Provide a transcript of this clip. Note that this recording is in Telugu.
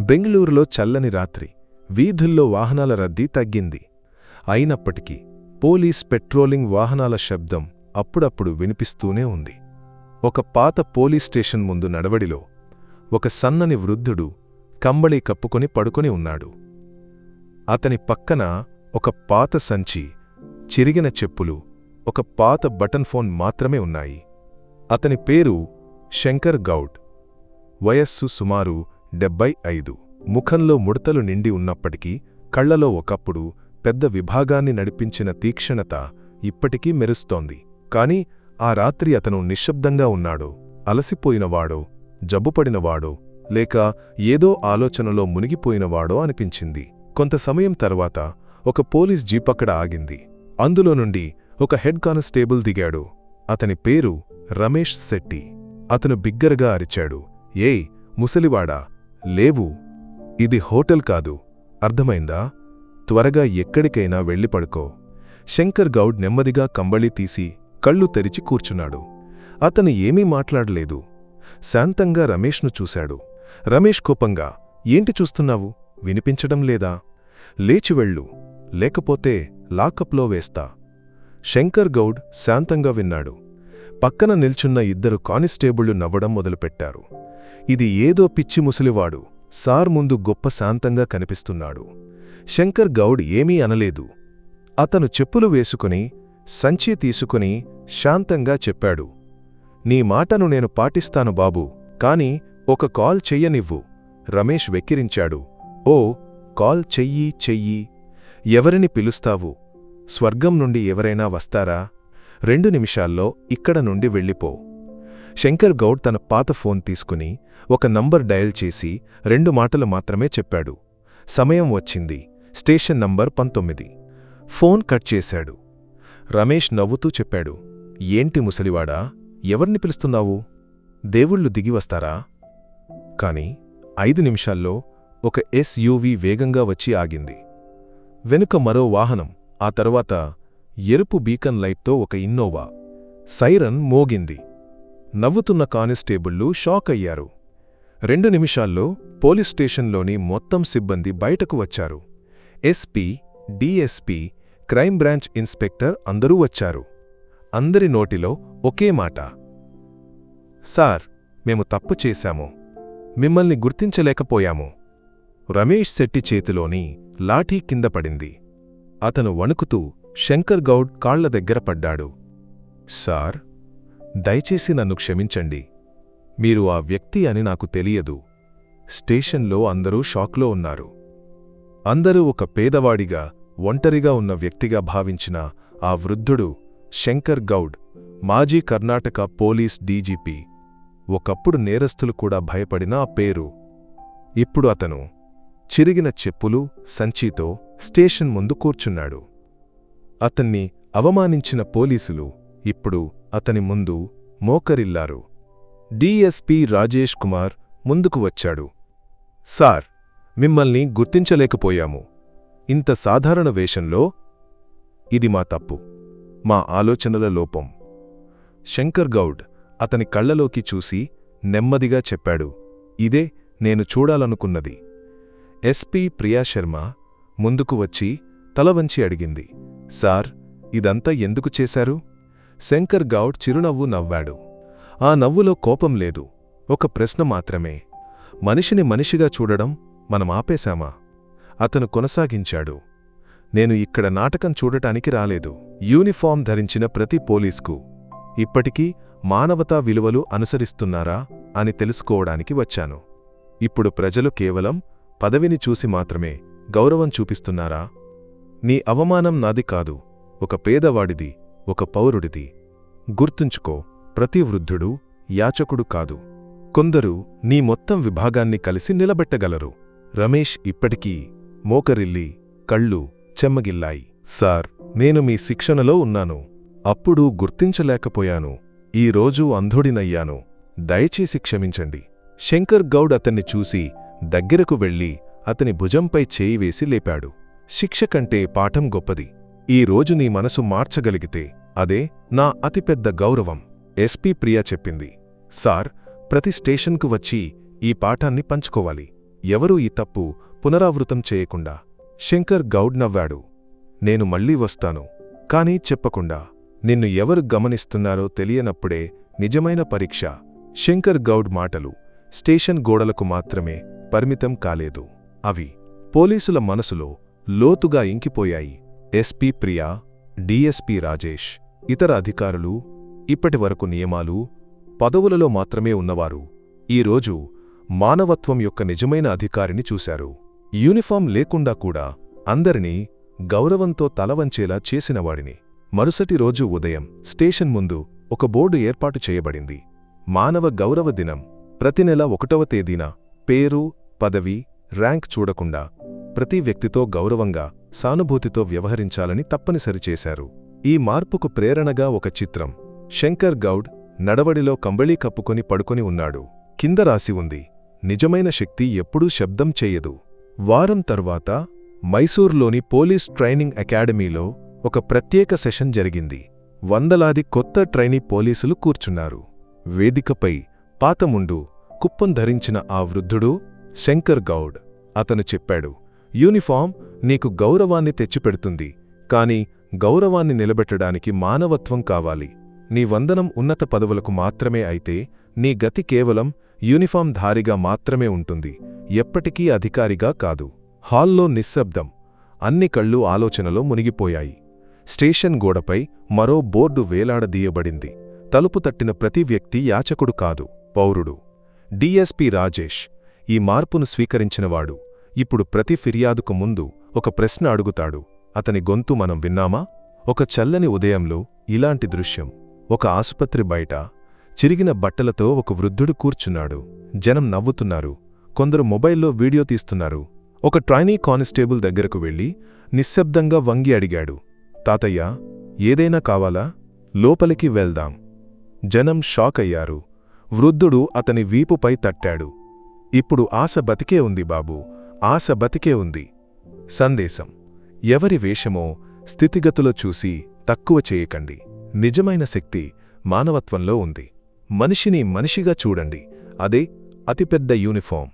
బెంగళూరులో చల్లని రాత్రి వీధుల్లో వాహనాల రద్దీ తగ్గింది. అయినప్పటికీ పోలీస్ పెట్రోలింగ్ వాహనాల శబ్దం అప్పుడప్పుడు వినిపిస్తూనే ఉంది. ఒక పాత పోలీస్ స్టేషన్ ముందు నడవడిలో ఒక సన్నని వృద్ధుడు కంబళీ కప్పుకొని పడుకొని ఉన్నాడు. అతని పక్కన ఒక పాత సంచి చిరిగిన చెప్పులు ఒక పాత బటన్ ఫోన్ మాత్రమే ఉన్నాయి. అతని పేరు శంకర్ గౌడ్. వయస్సు సుమారు డెబ్బై ఐదు. ముఖంలో ముడతలు నిండి ఉన్నప్పటికీ కళ్ళలో ఒకప్పుడు పెద్ద విభాగాన్ని నడిపించిన తీక్షణత ఇప్పటికీ మెరుస్తోంది. కాని ఆ రాత్రి అతను నిశ్శబ్దంగా ఉన్నాడో. అలసిపోయినవాడో జబ్బుపడినవాడో లేక ఏదో ఆలోచనలో మునిగిపోయినవాడో అనిపించింది. కొంత సమయం తర్వాత ఒక పోలీస్ జీపక్కడ ఆగింది. అందులో నుండి ఒక హెడ్ కానిస్టేబుల్ దిగాడు. అతని పేరు రమేష్ శెట్టి. అతను బిగ్గరగా అరిచాడు. ఏయ్ ముసలివాడా? లేవు. ఇది హోటల్ కాదు. అర్థమైందా? త్వరగా ఎక్కడికైనా వెళ్ళి పడుకో. శంకర్ గౌడ్ నెమ్మదిగా కంబళి తీసి కళ్ళు తెరిచి కూర్చున్నాడు. అతను ఏమీ మాట్లాడలేదు. శాంతంగా రమేష్ను చూశాడు. రమేష్ కోపంగా ఏంటి చూస్తున్నావు? వినిపించడం లేదా? లేచి వెళ్ళు. లేకపోతే లాకప్లో వేస్తా. శంకర్ గౌడ్ శాంతంగా విన్నాడు. పక్కన నిల్చున్న ఇద్దరు కానిస్టేబుళ్ళు నవ్వడం మొదలుపెట్టారు. ఇది ఏదో పిచ్చి ముసలివాడు సార్ ముందు గొప్ప శాంతంగా కనిపిస్తున్నాడు. శంకర్ గౌడ్ ఏమీ అనలేదు. అతను చెప్పులు వేసుకుని సంచి తీసుకుని శాంతంగా చెప్పాడు. నీ మాటను నేను పాటిస్తాను బాబూ కాని ఒక కాల్ చెయ్యనివ్వు రమేష్ వెక్కిరించాడు. ఓ కాల్ చెయ్యి చెయ్యి. ఎవరిని పిలుస్తావు? స్వర్గం నుండి ఎవరైనా వస్తారా? రెండు నిమిషాల్లో ఇక్కడ నుండి వెళ్ళిపో. శంకర్ గౌడ్ తన పాత ఫోన్ తీసుకుని ఒక నంబర్ డయల్ చేసి రెండు మాటలు మాత్రమే చెప్పాడు. సమయం వచ్చింది. స్టేషన్ నంబర్ పంతొమ్మిది. ఫోన్ కట్ చేశాడు. రమేష్ నవ్వుతూ చెప్పాడు. ఏంటి ముసలివాడా? ఎవర్ని పిలుస్తున్నావు? దేవుళ్ళు దిగివస్తారా కాని ఐదు నిమిషాల్లో ఒక ఎస్యూవీ వేగంగా వచ్చి ఆగింది. వెనుక మరో వాహనం ఆ తర్వాత ఎరుపు బీకన్ లైట్తో ఒక ఇన్నోవా. సైరన్ మోగింది. నవ్వుతున్న కానిస్టేబుళ్ళు షాక్ అయ్యారు. రెండు నిమిషాల్లో పోలీస్ స్టేషన్లోని మొత్తం సిబ్బంది బయటకు వచ్చారు. SP DSP crime branch inspector అందరూ వచ్చారు. అందరి నోటిలో ఒకే మాట. సార్ మేము తప్పు చేశాము. మిమ్మల్ని గుర్తించలేకపోయాము. రమేష్ శెట్టి చేతిలోని లాఠీ కింద పడింది. అతను వణుకుతూ శంకర్ గౌడ్ కాళ్ళ దగ్గర పడ్డాడు. సార్ దయచేసి నన్ను క్షమించండి. మీరు ఆ వ్యక్తి అని నాకు తెలియదు. స్టేషన్లో అందరూ షాక్లో ఉన్నారు. అందరూ ఒక పేదవాడిగా ఒంటరిగా ఉన్న వ్యక్తిగా భావించిన ఆ వృద్ధుడు శంకర్ గౌడ్ మాజీ కర్ణాటక పోలీస్ డీజీపీ. ఒకప్పుడు నేరస్తులు కూడా భయపడిన ఆ పేరు. ఇప్పుడు అతను చిరిగిన చెప్పులు సంచీతో స్టేషన్ ముందు కూర్చున్నాడు. అతన్ని అవమానించిన పోలీసులు ఇప్పుడు అతని ముందు మోకరిల్లారు. డిఎస్పి రాజేష్ కుమార్ ముందుకు వచ్చాడు. సార్ మిమ్మల్ని గుర్తించలేకపోయాము. ఇంత సాధారణ వేషంలో ఇది మా తప్పు. మా ఆలోచనల లోపం. శంకర్ గౌడ్ అతని కళ్ళలోకి చూసి నెమ్మదిగా చెప్పాడు. ఇదే నేను చూడాలనుకున్నది. ఎస్పీ ప్రియాశర్మ ముందుకు వచ్చి తలవంచి అడిగింది. సార్ ఇదంతా ఎందుకు చేశారు? శంకర్ గౌడ్ చిరునవ్వు నవ్వాడు. ఆ నవ్వులో కోపం లేదు. ఒక ప్రశ్న మాత్రమే. మనిషిని మనిషిగా చూడడం మనం ఆపేశామా? అతను కొనసాగించాడు. నేను ఇక్కడ నాటకం చూడటానికి రాలేదు. యూనిఫామ్ ధరించిన ప్రతి పోలీస్కు ఇప్పటికీ మానవతా విలువలు అనుసరిస్తున్నారా అని తెలుసుకోవడానికి వచ్చాను. ఇప్పుడు ప్రజలు కేవలం పదవిని చూసి మాత్రమే గౌరవం చూపిస్తున్నారా? నీ అవమానం నాది కాదు. ఒక పేదవాడిది ఒక పౌరుడిది. గుర్తుంచుకో ప్రతి వృద్ధుడు యాచకుడు కాదు. కొందరు నీ మొత్తం విభాగాన్ని కలిసి నిలబెట్టగలరు. రమేష్ ఇప్పటికీ మోకరిల్లి కళ్ళు చెమ్మగిల్లాయి. సార్ నేను మీ శిక్షణలో ఉన్నాను. అప్పుడు గుర్తించలేకపోయాను. ఈరోజు అంధుడినయ్యాను. దయచేసి క్షమించండి. శంకర్ గౌడ్ అతన్ని చూసి దగ్గరకు వెళ్ళి అతని భుజంపై చేయి వేసి లేపాడు. శిక్ష కంటే పాఠం గొప్పది. ఈ రోజు నీ మనసు మార్చగలిగితే అదే నా అతిపెద్ద గౌరవం. ఎస్పీ ప్రియా చెప్పింది. సార్ ప్రతి స్టేషన్కు వచ్చి ఈ పాఠాన్ని పంచుకోవాలి. ఎవరూ ఈ తప్పు పునరావృతం చేయకుండా. శంకర్ గౌడ్ నవ్వాడు. నేను మళ్ళీ వస్తాను. కానీ చెప్పకుండా. నిన్ను ఎవరు గమనిస్తున్నారో తెలియనప్పుడే నిజమైన పరీక్ష. శంకర్ గౌడ్ మాటలు స్టేషన్ గోడలకు మాత్రమే పరిమితం కాలేదు. అవి పోలీసుల మనసులో లోతుగా ఇంకిపోయాయి. ఎస్పీ ప్రియా డిఎస్పీ రాజేష్ ఇతర అధికారులు ఇప్పటివరకు నియమాలు పదవులలో మాత్రమే ఉన్నవారు. ఈరోజు మానవత్వం యొక్క నిజమైన అధికారిని చూశారు. యూనిఫామ్ లేకుండా కూడా అందరినీ గౌరవంతో తలవంచేలా చేసినవాడిని. మరుసటి రోజు ఉదయం స్టేషన్ ముందు ఒక బోర్డు ఏర్పాటు చేయబడింది. మానవ గౌరవ దినం. ప్రతి నెల ఒకటవ తేదీన పేరు పదవి ర్యాంక్ చూడకుండా ప్రతి వ్యక్తితో గౌరవంగా సానుభూతితో వ్యవహరించాలని తప్పనిసరి చేశారు. ఈ మార్పుకు ప్రేరణగా ఒక చిత్రం. శంకర్ గౌడ్ నడవడిలో కంబళీ కప్పుకొని పడుకొని ఉన్నాడు. కింద రాసి ఉంది నిజమైన శక్తి ఎప్పుడూ శబ్దం చేయదు. వారం తర్వాత మైసూర్లోని పోలీస్ ట్రైనింగ్ అకాడమీలో ఒక ప్రత్యేక సెషన్ జరిగింది. వందలాది కొత్త ట్రైనీ పోలీసులు కూర్చున్నారు. వేదికపై పాతముండు కుప్పం ధరించిన ఆ వృద్ధుడు శంకర్ గౌడ్. అతను చెప్పాడు యూనిఫామ్ నీకు గౌరవాన్ని తెచ్చిపెడుతుంది కాని గౌరవాన్ని నిలబెట్టడానికి మానవత్వం కావాలి. నీ వందనం ఉన్నత పదవులకు మాత్రమే అయితే నీ గతి కేవలం యూనిఫామ్ ధారిగా మాత్రమే ఉంటుంది ఎప్పటికీ అధికారిగా కాదు. హాల్లో నిశ్శబ్దం అన్ని కళ్ళు ఆలోచనలో మునిగిపోయాయి. స్టేషన్ గోడపై మరో బోర్డు వేలాడదీయబడింది. తలుపు తట్టిన ప్రతి వ్యక్తి యాచకుడు కాదు పౌరుడు. డిఎస్పి రాజేష్ ఈ మార్పును స్వీకరించినవాడు. ఇప్పుడు ప్రతి ఫిర్యాదుకు ముందు ఒక ప్రశ్న అడుగుతాడు. అతని గొంతు మనం విన్నామా? ఒక చల్లని ఉదయంలో ఇలాంటి దృశ్యం. ఒక ఆసుపత్రి బయట చిరిగిన బట్టలతో ఒక వృద్ధుడు కూర్చున్నాడు. జనం నవ్వుతున్నారు. కొందరు మొబైల్లో వీడియో తీస్తున్నారు. ఒక ట్రైనీ కానిస్టేబుల్ దగ్గరకు వెళ్ళి నిశ్శబ్దంగా వంగి అడిగాడు. తాతయ్య ఏదైనా కావాలా? లోపలికి వెళ్దాం. జనం షాక్ అయ్యారు. వృద్ధుడు అతని వీపుపై తట్టాడు. ఇప్పుడు ఆశ బతికే ఉంది బాబూ. ఆశ బతికే ఉంది. సందేశం. ఎవరి వేషమో స్థితిగతులో చూసి తక్కువ చేయకండి. నిజమైన శక్తి మానవత్వంలో ఉంది. మనిషిని మనిషిగా చూడండి. అదే అతిపెద్ద యూనిఫామ్.